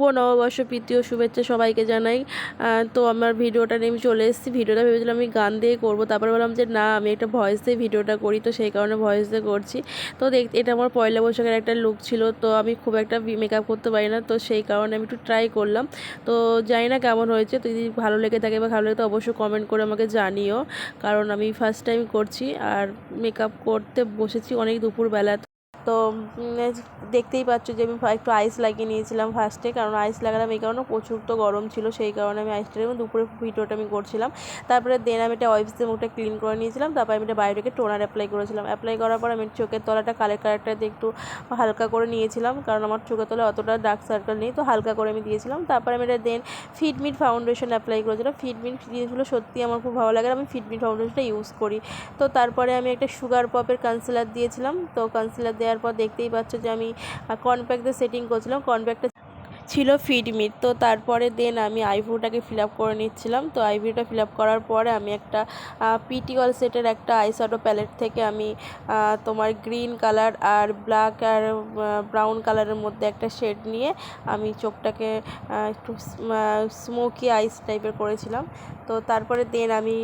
শুভ নববর্ষ প্রীতি ও শুভেচ্ছা সবাইকে জানাই। তো আমার ভিডিওটা নিয়ে আমি চলে এসেছি। ভিডিওটা ভেবেছিলাম আমি গান দিয়ে করব। তারপর বললাম যে, না, আমি একটা ভয়েস দিয়ে ভিডিওটা করি। তো সেই কারণে ভয়েস দিয়ে করছি। তো দেখ, এটা আমার পয়লা বৈশাখের একটা লুক ছিল। তো আমি খুব একটা মেকআপ করতে পারি না। তো সেই কারণে আমি একটু ট্রাই করলাম। তো জানি না কেমন হয়েছে। তো যদি ভালো লেগে থাকে বা ভালো লাগে, তো অবশ্যই কমেন্ট করে আমাকে জানিও। কারণ আমি ফার্স্ট টাইম করছি। আর মেকআপ করতে বসেছি অনেক দুপুরবেলা। তো দেখতেই পাচ্ছ যে আমি একটু আইস লাগিয়ে নিয়েছিলাম ফার্স্টে কারণ আইস লাগালাম এই কারণে প্রচুর তো গরম ছিল, সেই কারণে আমি আইসটা দুপুরে ভিডিওটা আমি করছিলাম। তারপরে দেন আমি একটা ওয়াইপস দিয়ে মুখটা ক্লিন করে নিয়েছিলাম, তারপর আমি একটা বাইরেকে টোনার অ্যাপ্লাই করেছিলাম। অ্যাপ্লাই করার পর আমি চোখের তলাটা কালের কালারটা দিয়ে একটু হালকা করে নিয়েছিলাম, কারণ আমার চোখের তলায় অতটা ডার্ক সার্কেল নেই, তো হালকা করে আমি দিয়েছিলাম। তারপরে আমি এটা দেন ফিটমিট ফাউন্ডেশন অ্যাপ্লাই করেছিলাম। ফিটমিট জিনিসগুলো সত্যি আমার খুব ভালো লাগে আমি ফিটমিট ফাউন্ডেশনটা ইউজ করি। তো তারপরে আমি একটা সুগার পপের কনসিলার দিয়েছিলাম, তো কনসিলার দেওয়ার পর দেখতেই পাচ্ছ যে আমি কনপ্যাক্টে দিয়ে সেটিং করছিলাম। কনপ্যাক্টটা ছিল ফিডমিট তো তারপরে দেন আমি আইব্রোটাকে ফিল আপ করে নিচ্ছিলাম। তো আইব্রোটা ফিল আপ করার পরে আমি একটা পিটি অল সেটের একটা আইশ্যাডো প্যালেট থেকে আমি তোমার গ্রিন কালার আর ব্ল্যাক আর ব্রাউন কালারের মধ্যে একটা শেড নিয়ে আমি চোখটাকে একটু স্মোকি আইস টাইপের করেছিলাম। তো তারপরে দেন আমি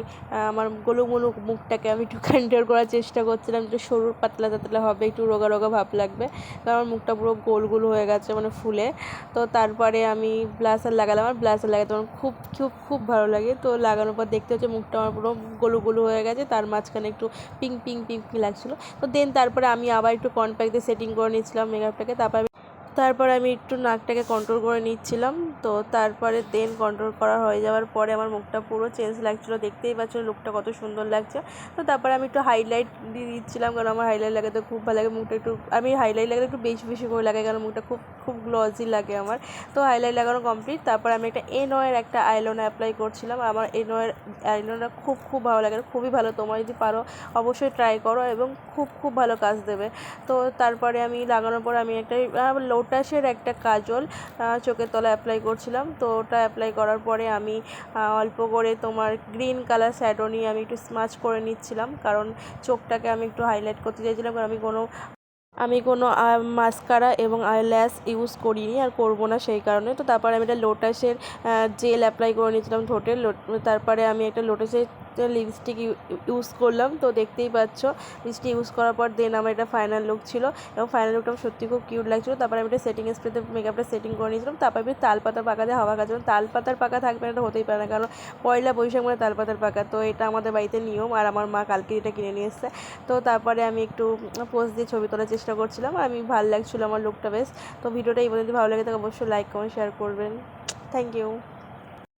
আমার গোলু মোলু মুখটাকে আমি একটু কন্ট্রোল করার চেষ্টা করছিলাম একটু সরু পাতলা তাতলা হবে, একটু রোগা রোগা ভাব লাগবে। কারণ মুখটা পুরো গোল গোল হয়ে গেছে মানে ফুলে। তো তারপরে আমি ব্লাসার লাগালাম, আর ব্লাসার লাগাতে আমার খুব খুব খুব ভালো লাগে। তো লাগানোর পর দেখতে হচ্ছে মুখটা আমার পুরো গোলু গোলু হয়ে গেছে, তার মাঝখানে একটু পিঙ্ক পিং পিং লাগছিল। তো দেন তারপরে আমি আবার একটু কনপ্যাক্ট দিয়ে সেটিং করে নিয়েছিলাম মেকআপটাকে তারপরে তারপরে আমি একটু নাকটাকে কন্ট্রোল করে নিচ্ছিলাম। তো তারপরে দেন কন্ট্রোল করা হয়ে যাওয়ার পরে আমার মুখটা পুরো চেঞ্জ লাগছিল। দেখতেই পাচ্ছ লুকটা কত সুন্দর লাগছে। তো তারপরে আমি একটু হাইলাইট দিয়ে দিচ্ছিলাম কারণ আমার হাইলাইট লাগাতে খুব ভালো লাগে। মুখটা একটু আমি হাইলাইট লাগাতে একটু বেশি বেশি করে লাগাই কারণ মুখটা খুব খুব গ্লজি লাগে আমার। তো হাইলাইট লাগানো কমপ্লিট তারপর আমি একটা এনয়ের একটা আইলাইনার অ্যাপ্লাই করছিলাম। আমার এনয়ের আইলাইনার খুব খুব ভালো লাগে। খুবই ভালো। তোমরা যদি পারো অবশ্যই ট্রাই করো এবং খুব খুব ভালো কাজ দেবে। তো তারপরে আমি লাগানোর পর আমি একটা আহ, লোটাসের একটা কাজল চোখের তলায় অ্যাপ্লাই করছিলাম। তো ওটা অ্যাপ্লাই করার পরে আমি অল্প করে তোমার গ্রিন কালার শ্যাডো নিয়ে আমি একটু স্মাচ করে নিচ্ছিলাম। কারণ চোখটাকে আমি একটু হাইলাইট করতে চাইছিলাম। কারণ আমি কোনো আমি কোনো মাস্কারা এবং আইল্যাশ ইউজ করিনি আর করব না সেই কারণে। তো তারপরে আমি একটা লোটাসের জেল অ্যাপ্লাই করে নিয়েছিলাম ঠোঁটে তারপরে আমি একটা লোটাসের লিপস্টিক ইউজ করলাম। তো দেখতেই পাচ্ছ লিপস্টিক ইউজ করার পর দেন আমার এটা ফাইনাল লুক ছিল। এবং ফাইনাল লুকটা সত্যি খুব কিউট লাগছিল। তারপরে আমি একটা সেটিং স্প্রেতে মেকআপটা সেটিং করে নিয়েছিলাম। তারপর আমি তাল পাতার পাকা দিয়ে হাওয়া খাচ্ছিলাম তাল পাতার পাকা থাকবে না, এটা হতেই পারে না। কারণ পয়লা বৈশাখ মানে তাল পাতার পাকা। তো এটা আমাদের বাড়িতে নিয়ম। আর আমার মা কালকে এটা কিনে নিয়ে এসেছে। তো তারপরে আমি একটু পোস্ট দিয়ে ছবি তোলার চেষ্টা করছিলাম। আর আমি ভালো লাগছিল আমার লুকটা বেশ তো ভিডিওটা এই পর্যন্ত ভালো লাগে থাকে অবশ্যই লাইক কমেন্ট শেয়ার করবেন। Thank you